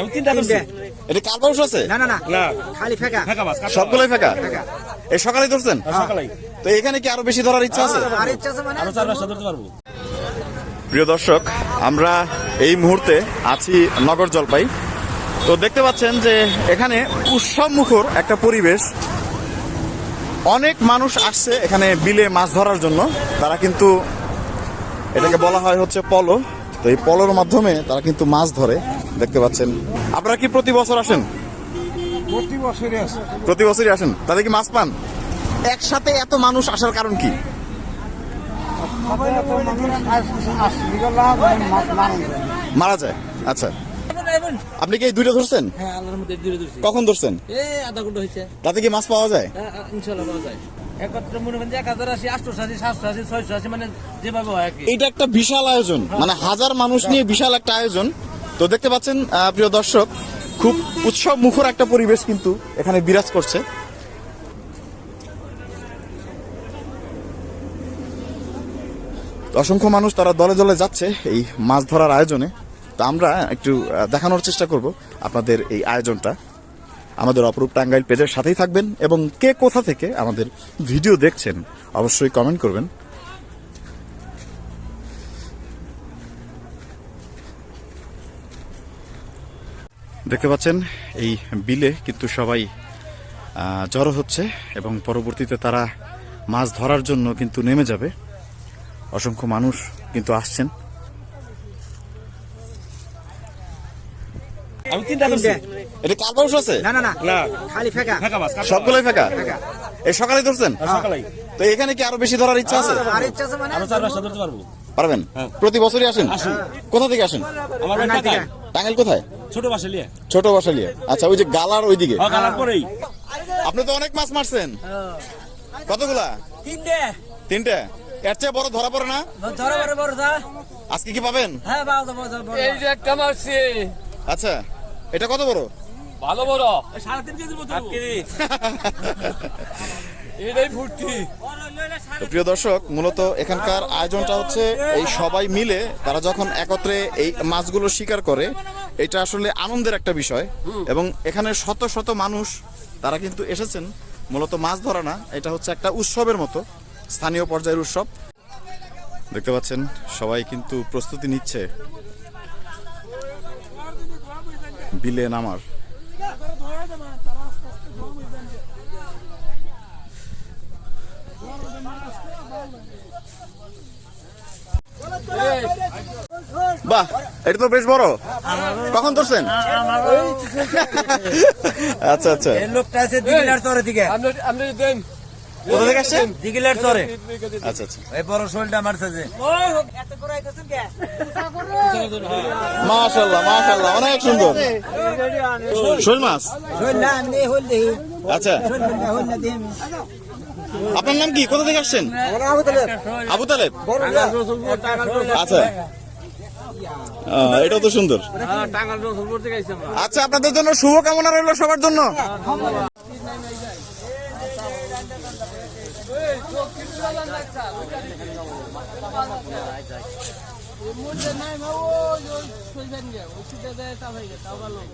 আমি তিনটা ধরছি। এটা কার আছে? না না না। না। খালি ফেকা। ফাঁকা মাছ সবগুলোই ফাঁকা? ফাঁকা। এই সকালে ধরছেন? সকালেই। তো এখানে কি আরও বেশি ধরার ইচ্ছা আছে? আর ইচ্ছা আছে মানে? আরও চার পাঁচটা ধরতে পারব। প্রিয় দর্শক আমরা এই মুহূর্তে আছি নগর জলপাই। তো দেখতে পাচ্ছেন যে এখানে উৎসব মুখর একটা পরিবেশ। অনেক মানুষ আসছে এখানে বিলে মাছ ধরার জন্য। তারা কিন্তু এটাকে বলা হয় হচ্ছে পলো। তো এই পলোর মাধ্যমে তারা কিন্তু মাছ ধরে। দেখতে পাচ্ছেন। আপনারা কি প্রতি বছর আসেন? প্রতি বছরই আছে প্রতি বছরই আসেন? তাদের কি মাছ পান? একসাথে এত মানুষ আসার কারণ কি? মারা যায়? আচ্ছা। আপনি কি এই দুইটা ধরছেন? হ্যাঁ কখন ধরছেন? তাতে কি মাছ পাওয়া যায়? হ্যাঁ, হ্যাঁ, মনে মানে হয় এটা একটা বিশাল আয়োজন। মানে হাজার মানুষ নিয়ে বিশাল একটা আয়োজন। তো দেখতে পাচ্ছেন প্রিয় দর্শক, খুব উৎসব মুখর একটা পরিবেশ কিন্তু এখানে বিরাজ করছে। অসংখ্য মানুষ তারা দলে দলে যাচ্ছে এই মাছ ধরার আয়োজনে। তো আমরা একটু দেখানোর চেষ্টা করব আপনাদের এই আয়োজনটা। আমাদের অপরূপ টাঙ্গাইল পেজের সাথেই থাকবেন এবং কে কোথা থেকে আমাদের ভিডিও দেখছেন অবশ্যই কমেন্ট করবেন। দেখতে পাচ্ছেন এই বিলে কিন্তু সবাই জড়ো হচ্ছে এবং পরবর্তীতে তারা মাছ ধরার জন্য কিন্তু নেমে যাবে। অসংখ্য মানুষ কিন্তু আসছেন। আমি তিনটা ধরছি এটা কার আছে? না না না। না। খালি ফেকা। ফাঁকা মাছ সবগুলোই ফাঁকা? ফাঁকা। এই সকালে ধরছেন? মাছ। সকালেই। তো এখানে কি আরও বেশি ধরার ইচ্ছা আছে? আর ইচ্ছা আছে মানে আরও চার পাঁচটা ধরতে পারব। পারবেন? হ্যাঁ। প্রতি বছরই আসেন? আসি। কোথা থেকে আসেন? আমার বাড়ি টাঙ্গাইল কোথায়? ছোট বাসে লিয়ে ছোট বাসালিয়া আচ্ছা ওই যে গালার ওইদিকে। হ্যাঁ গালার পরেই। আপনি তো অনেক মাছ মারছেন। কতগুলা? তিনটে। তিনটে? এর চেয়ে বড় ধরা পড়ে না? ধরো বড় বড় আজকে কি পাবেন? হ্যাঁ এই যে একটা মারছি। আচ্ছা এটা কত বড়? ভালো বড়। সাড়ে তিন কেজি মতো। এটাই ফুটছি তো প্রিয় দর্শক, মূলত এখানকার আয়োজনটা হচ্ছে এই সবাই মিলে তারা যখন একত্রে এই মাছগুলো শিকার করে, এটা আসলে আনন্দের একটা বিষয়। এবং এখানে শত শত মানুষ, তারা কিন্তু এসেছেন। মূলত মাছ ধরা না, এটা হচ্ছে একটা উৎসবের মতো, স্থানীয় পর্যায়ের উৎসব। দেখতে পাচ্ছেন, সবাই কিন্তু প্রস্তুতি নিচ্ছে। বিলে নামার বাহ এটা তো বেশ বড়। কখন ধরছেন? আচ্ছা আচ্ছা। লোকটা আছে দিকে আপনি আপনি দেন। কোথা থেকে আসছেন? দিগিলার চরে। আচ্ছা আচ্ছা। এই বড় শোলটা মারছে যে। মাশাল্লাহ মাশাল্লাহ অনেক সুন্দর। শোল মাছ? না আমি হল দেই। আচ্ছা। হল না দেই আপনার নাম কি? কোথা থেকে আসছেন? আবু তালেব। আচ্ছা। এটাও তো সুন্দর। আমরা। আচ্ছা আপনাদের জন্য শুভকামনা রইল সবার জন্য। নাই মা ও ওই সইবেন গে ওই সিধা যায় তা হয়ে গেছে আবার লোক